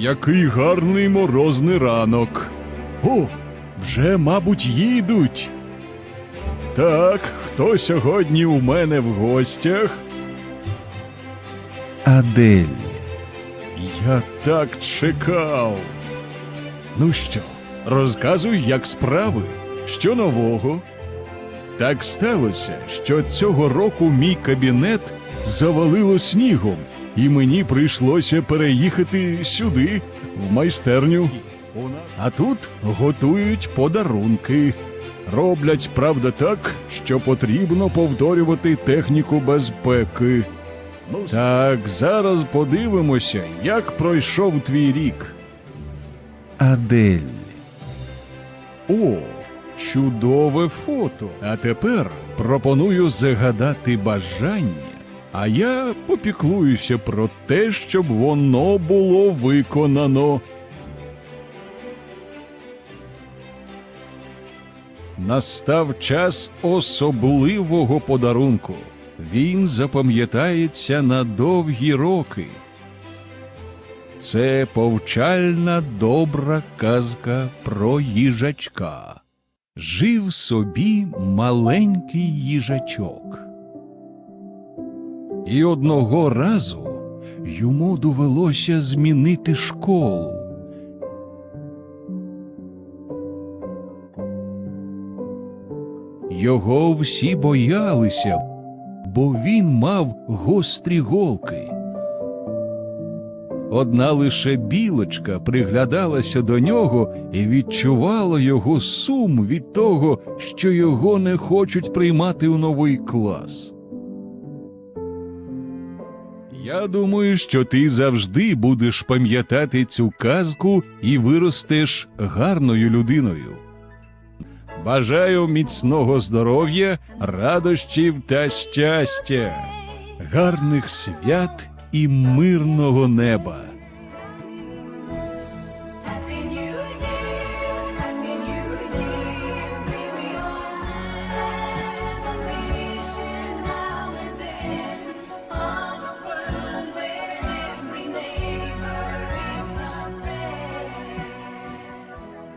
Який гарний морозний ранок. О, вже, мабуть, їдуть. Так, хто сьогодні у мене в гостях? Адель. Я так чекав. Ну що, розказуй, як справи? Що нового? Так сталося, що цього року мій кабінет завалило снігом, і мені прийшлося переїхати сюди, в майстерню. А тут готують подарунки. Роблять, правда, так, що потрібно повторювати техніку безпеки. Так, зараз подивимося, як пройшов твій рік. Адель. О, чудове фото. А тепер пропоную загадати бажання, а я попіклуюся про те, щоб воно було виконано. Настав час особливого подарунку. Він запам'ятається на довгі роки. Це повчальна добра казка про їжачка. Жив собі маленький їжачок. І одного разу йому довелося змінити школу. Його всі боялися, бо він мав гострі голки. Одна лише білочка приглядалася до нього і відчувала його сум від того, що його не хочуть приймати у новий клас. Я думаю, що ти завжди будеш пам'ятати цю казку і виростеш гарною людиною. Бажаю міцного здоров'я, радощів та щастя, гарних свят і мирного неба.